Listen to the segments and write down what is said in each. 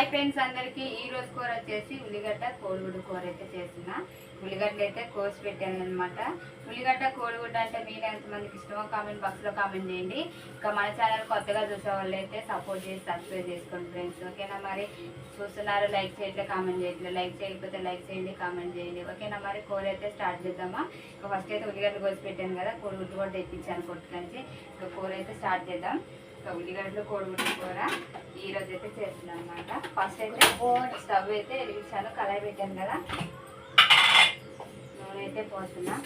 Hi friends అందరికి. ఈ రోజు కూర వచ్చేసి ఉల్లిగడ్డ కోడిగుడ్డు కూర అయితే చేస్తున్నా. ఉల్లిగడ్డలు అయితే కోసి పెట్టాను అనమాట ఉల్లిగడ్డ కోడిగుడ్డ అంటే మీరు ఎంతమందికి ఇష్టమో కామెంట్ బాక్స్లో కామెంట్ చేయండి. ఇంకా మన ఛానల్ కొత్తగా చూసే వాళ్ళు అయితే సపోర్ట్ చేసి సబ్స్క్రైబ్ చేసుకోండి ఫ్రెండ్స్. ఓకేనా మరి? చూస్తున్నారు లైక్ చేయట్లే కామెంట్ చేయట్లేదు లైక్ చేయకపోతే లైక్ చేయండి కామెంట్ చేయండి. ఓకేనా మరి? కూర అయితే స్టార్ట్ చేద్దామా? ఇంకా ఫస్ట్ అయితే ఉల్లిగడ్డ కోసి పెట్టాను కదా కోడిగుడ్డు కూడా తెప్పించాను కొట్టుకంచి ఇంకా కూర అయితే స్టార్ట్ చేద్దాం. ఉల్లిగడ్డలు కోడిగుడ్డు కూర ఈ రోజు అయితే చేస్తున్నాను అనమాట ఫస్ట్ అయితే స్టవ్ అయితే వెలిగించాను కళాయి పెట్టాను కదా. నూనె అయితే పోతున్నా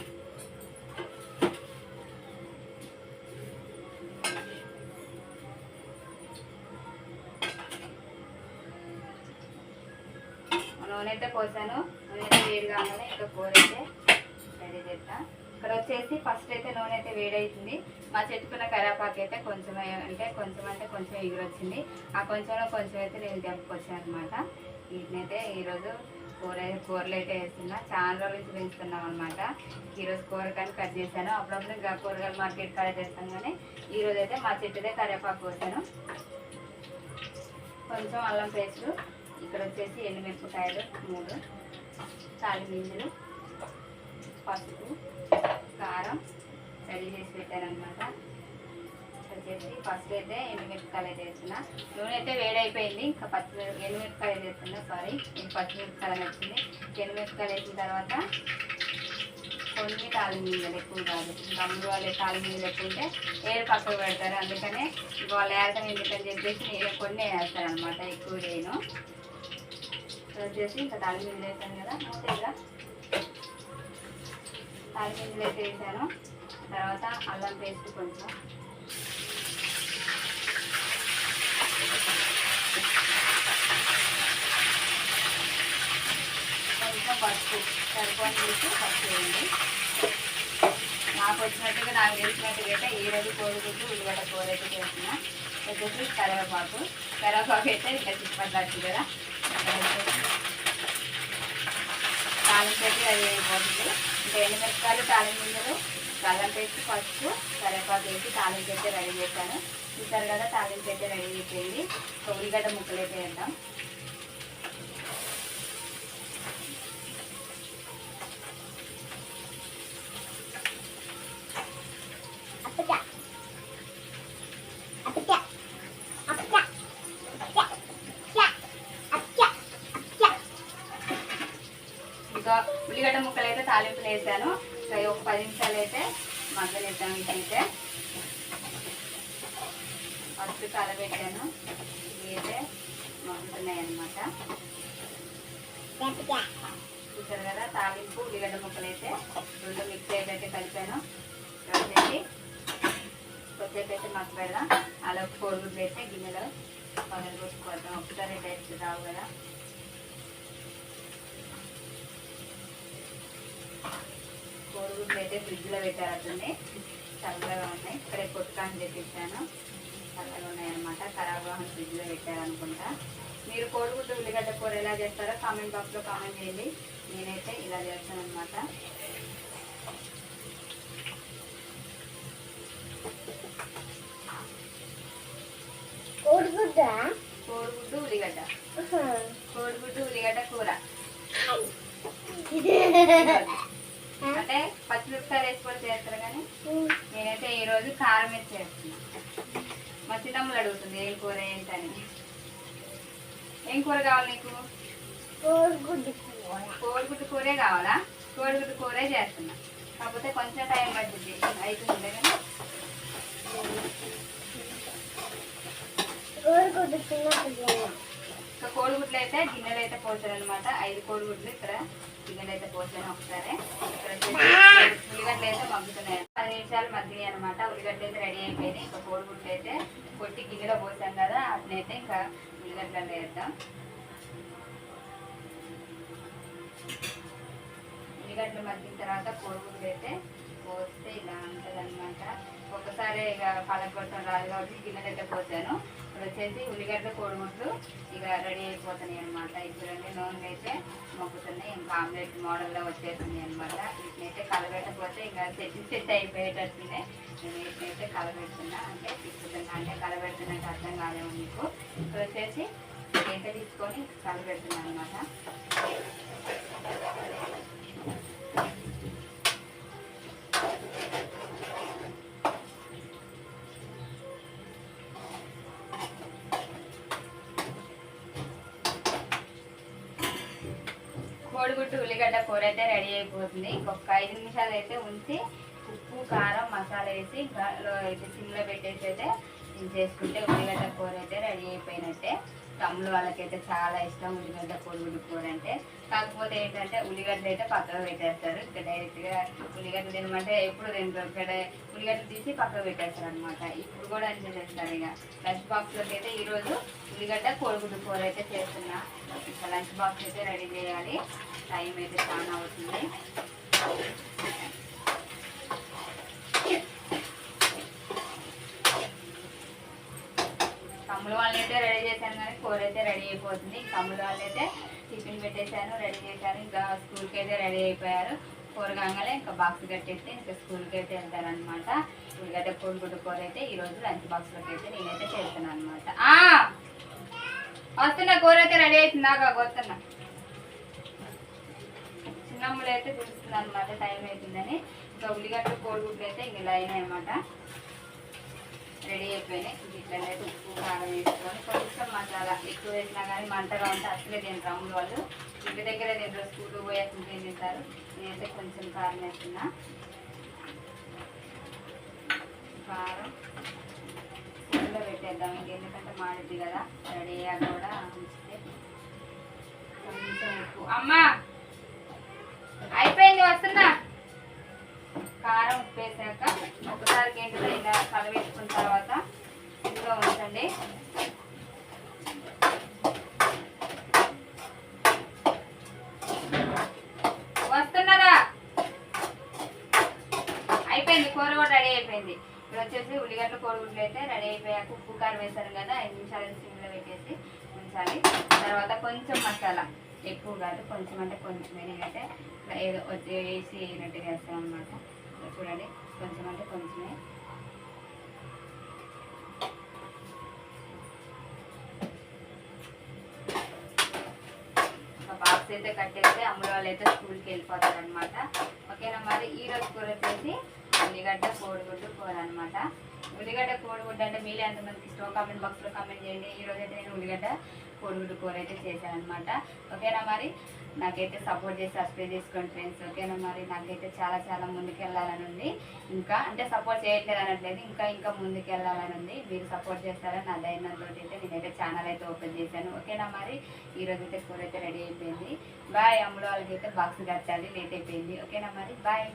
నూనె అయితే పోసాను. నూనె అయితే వేడి కాగానే ఇంకా కూర అయితే రెడీ చేస్తాను ఇక్కడ వచ్చేసి ఫస్ట్ అయితే నూనె అయితే వేడవుతుంది మా చెట్టుకున్న కరేపాకు అయితే కొంచెం అంటే కొంచెం అంటే కొంచెం ఎగురొచ్చింది. ఆ కొంచెంలో కొంచెం అయితే నేను తెంపుకొచ్చాను అనమాట వీటినైతే ఈరోజు కూర కూరలు అయితే వేస్తున్నా. చాలా రోజుల నుంచి పెంచుతున్నాం అనమాట ఈరోజు కూరగాయలు కట్ చేశాను. అప్పుడప్పుడు ఇంకా కూరగాయలు మార్కెట్ కట్ చేస్తాను కానీ ఈరోజు అయితే మా చెట్టుదే కరివేపాకు కోసాను. కొంచెం అల్లం పేస్టు ఇక్కడ వచ్చేసి ఎండుమిరపకాయలు మూడు తాలిమింజలు పసుపు కారం రెడీ చేసి పెట్టారనమాట వచ్చేసి ఫస్ట్ అయితే ఎండుమిరపకాయలు అయితే వేస్తున్నా. నూనె అయితే వేడైపోయింది. ఇంకా పచ్చి ఎండుమిరపకాయలు వేస్తున్నా సారీ ఇది పచ్చిమిరపకాయలు వచ్చింది. ఎండుమిరపకాయలు వేసిన తర్వాత కొన్ని తాలిమీలు ఎక్కువ కాదు. తమ్ముడు వాళ్ళు తాలిమీలు ఎక్కువ ఉంటే ఏడు పక్కకు పెడతారు. అందుకనే వాళ్ళు వేయడం ఎందుకని చెప్పేసి నేను కొన్ని వేస్తాను అనమాట ఎక్కువ నేను వచ్చేసి ఇంకా తాలిమీలు వేస్తాను కదా మూతేగా తాలిమింజలు అయితే వేసాను. తర్వాత అల్లం పేస్ట్ కొంచెం. కొంచెం పసుపు. సరిపోని చూసి పసుపు వేయండి. నాకు వచ్చినట్టుగా నాకు తెలిసినట్టుగా అయితే ఈ రోజు కోడిగుడ్డు ఉల్లిగడ్డ కూర అయితే చేసిన వచ్చేసి కరివేపాకు. కరివేపాకు అయితే ఇంకా చిప్పట్లచ్చు కదా. తాలింపు అయితే అది అయిపోతుంది. ఇంకా ఎండుమిరపకాయలు తాలింపులు అల్లం పెట్టి పసుపు కరివేపాకు వేసి తాలింపు అయితే రెడీ చేశాను. చూసారు కదా తాలింపు అయితే రెడీ చేసేయండి ఉల్లిగడ్డ ముక్కలు అయితే వేద్దాం. ఇంకా ఉల్లిగడ్డ ముక్కలు అయితే తాలింపులు వేసాను ఒక పది నిమిషాలు అయితే మగ్గలు వేద్దాం ఇదైతే. ఫస్ట్ కలబెట్టాను ఇవి అయితే మగ్గుతున్నాయి అన్నమాట. చూసారు కదా తాలింపు ఉల్లిగడ్డ ముక్కలు అయితే రెండు మిక్స్ అయితే కలిపాను. వచ్చేసి కొద్దిసేపు అయితే మగ్గు పెడదాం అలా కోడిగుడ్లు అయితే గిన్నెలో పగలు కొట్టుకోవద్దాం ఒకసారి టేస్ట్ రావు కదా. కోడిగుడ్లు అయితే ఫ్రిడ్జ్లో పెట్టారట్లనే చల్లగా ఉన్నాయి. ఇక్కడే కొట్టుకాని తెప్పించాను చల్లగా ఉన్నాయన్నమాట. ఖరాబ్ కాకుండా ఫ్రిడ్జ్లో పెట్టారనుకుంటా. మీరు కోడిగుడ్డు ఉల్లిగడ్డ కూర ఎలా చేస్తారో కామెంట్ బాక్స్లో కామెంట్ చేయండి. నేనైతే ఇలా చేస్తాను అనమాట కోడిగుడ్డు ఉల్లిగడ్డ. కోడిగుడ్డు ఉల్లిగడ్డ కూర. పచ్చిమిరపకాయలు వేసుకొని చేస్తారు కానీ నేనైతే ఈరోజు కారం వేసి చేస్తున్నా మా చిన్నమ్మలు అడుగుతుంది ఏం కూర ఏంటని. ఏం కూర కావాలి నీకు? కోడిగుడ్డు కూరే. కావాలా? కోడిగుడ్డు కూరే చేస్తున్నా. కాకపోతే కొంచెం టైం పడుతుంది. అవుతుంది కానీ కోడిగుడ్లు అయితే గిన్నెలు అయితే పోసాను అనమాట ఐదు కోడిగుడ్లు ఇక్కడ. గిన్నెలు అయితే పోసాను ఒకసారి ఉల్లిగడ్డలు అయితే మగ్గుతున్నాయి పది నిమిషాలు మగ్గినాయి అనమాట ఉల్లిగడ్డలు అయితే రెడీ అయిపోయినాయి. ఇంకా కోడిగుడ్లు అయితే కొట్టి గిన్నెలో పోసాం కదా అట్లయితే ఇంకా ఉల్లిగడ్డలు వేద్దాం. ఉల్లిగడ్డలు మగ్గిన తర్వాత కోడిగుడ్లు అయితే పోస్తే ఇలా ఉంటుంది అనమాట ఒక్కసారి ఇక పలకొట్టడం రాదు కాబట్టి గిన్నెలు అయితే పోసాను. ఇప్పుడు వచ్చేసి ఉల్లిగడ్డ కోడిగుడ్లు ఇక రెడీ అయిపోతున్నాయి అనమాట ఇప్పుడు నూనెలు అయితే మొక్కుతున్నాయి. ఇంకా ఆమ్లెట్ మోడల్లో వచ్చేస్తున్నాయి అనమాట వీటినైతే కలబెట్టకపోతే ఇంకా సెట్ సెట్ అయిపోయేటట్టునే నేను వీటినైతే కలబెడుతున్నా. అంటే తిప్పుతున్నా అంటే కలబెడుతున్నాక అర్థం కాలేము మీకు. ఇప్పుడు వచ్చేసి ఏం గంట తీసుకొని కలిపెడుతున్నాను అనమాట ఉల్లిగడ్డ కూర అయితే రెడీ అయిపోతుంది. ఇంకొక ఐదు నిమిషాలు అయితే ఉంచి ఉప్పు కారం మసాలా వేసి అయితే సిమ్లో పెట్టేసి అయితే చేసుకుంటే ఉల్లిగడ్డ కూర అయితే రెడీ అయిపోయినట్టే. తమ్ముడు వాళ్ళకైతే చాలా ఇష్టం ఉల్లిగడ్డ కోడిగుడ్డు కూర అంటే. కాకపోతే ఏంటంటే ఉల్లిగడ్డలు అయితే పక్కకు పెట్టేస్తారు. ఇంకా డైరెక్ట్గా ఉల్లిగడ్డ తినమంటే ఎప్పుడు తింటారు ఇక్కడ ఉల్లిగడ్డలు తీసి పక్కకు పెట్టేస్తారు అనమాట ఇప్పుడు కూడా అంతే చేస్తారు ఇక. లంచ్ బాక్స్లోకి అయితే ఈరోజు ఉల్లిగడ్డ కోడిగుడ్డు కూర అయితే చేస్తున్నా. ఇంకా లంచ్ బాక్స్ అయితే రెడీ చేయాలి. టైం అయితే చాలా అవుతుంది తమ్ముడు వాళ్ళని అయితే రెడీ చేశాను కానీ కూర అయితే రెడీ అయిపోతుంది. తమ్ముడు వాళ్ళు అయితే టిఫిన్ పెట్టేశాను రెడీ చేశాను ఇంకా స్కూల్కి అయితే రెడీ అయిపోయారు. కూర కాగానే ఇంకా బాక్స్ కట్టేస్తే ఇంకా స్కూల్కి అయితే వెళ్తారనమాట ఉల్లిగడ్డ కోడిగుడ్డు కూర అయితే ఈరోజు లంచ్ బాక్స్లోకి అయితే నేనైతే చేస్తాను అనమాట వస్తున్నా కూర అయితే రెడీ అవుతుందాకా వస్తున్నా చిన్నమ్ములు అయితే చూస్తుంది అనమాట టైం అవుతుందని. ఇంకా ఉల్లిగడ్డ కోడిగుడ్లు అయితే ఇంక ఇలా అయినాయి అనమాట రెడీ అయిపోయినాయి. ఇట్లనే ఉప్పు కారం వేసుకొని కొంచెం మసాలా ఎక్కువ వేసినా కానీ మంటగా ఉంటే అసలే తింటారు అమ్ములు వాళ్ళు. ఇంటి దగ్గర తింటారు స్కూల్ పోయాక తింటారు నేనైతే కొంచెం కారం వేస్తున్నా. కారం సిమ్లో పెట్టేద్దాం. ఇంకెందుకంటే మాడిద్ది కదా రెడీ అయ్యాక కూడా ఉంచితే కొంచెం ఉప్పు. అమ్మా! అయిపోయింది వస్తున్నా? కారం ఉప్పు వేసాక ఒకసారికి ఏంటంటే ఇలా కలవేసుకున్న తర్వాత ఇంట్లో ఉంచండి. వస్తున్నారా? అయిపోయింది కూర కూడా రెడీ అయిపోయింది. ఇప్పుడు వచ్చేసి ఉల్లిగడ్డ కోడిగుడ్లు అయితే రెడీ అయిపోయాక ఉప్పు కారం వేస్తారు కదా ఐదు నిమిషాలు సిమ్లో పెట్టేసి ఉంచాలి. తర్వాత కొంచెం మసాలా ఎక్కువ కాదు కొంచెం అంటే కొంచెం ఎందుకంటే ఏదో వచ్చి వేసి వేసినట్టుగా వేస్తాం అనమాట చూడండి. కొంచెం అంటే కొంచెమే. బాక్స్ అయితే కట్టేస్తే అమ్మ వాళ్ళు అయితే స్కూల్కి వెళ్ళిపోతారు అనమాట ఓకేనా మరి? ఈ రోజు కూర వచ్చేసి ఉల్లిగడ్డ కోడిగుడ్డు కూర అనమాట ఉల్లిగడ్డ కోడిగుడ్డు అంటే మీలో ఎంతమందికి ఇష్టం కామెంట్ బాక్స్లో కామెంట్ చేయండి. ఈ రోజు అయితే నేను ఉల్లిగడ్డ కోడిగుడ్డు కూర అయితే చేశాను అనమాట ఓకేనా మరి? నాకైతే సపోర్ట్ చేసి సబ్స్క్రైబ్ చేసుకోండి ఫ్రెండ్స్ ఓకేనా మరి? నాకైతే చాలా చాలా ముందుకెళ్ళాలని ఉంది. ఇంకా అంటే సపోర్ట్ చేయట్లేదు అనట్లేదు. ఇంకా ఇంకా ముందుకెళ్ళాలని ఉంది. మీరు సపోర్ట్ చేస్తారని నా ధైర్యంతో అయితే నేనైతే ఛానల్ అయితే ఓపెన్ చేశాను. ఓకేనా మరి? ఈరోజు అయితే కూర అయితే రెడీ అయిపోయింది. బాయ్ అమ్ముడు వాళ్ళకి అయితే బాక్స్ కట్టాలి. లేట్ అయిపోయింది. ఓకేనా మరి? బాయ్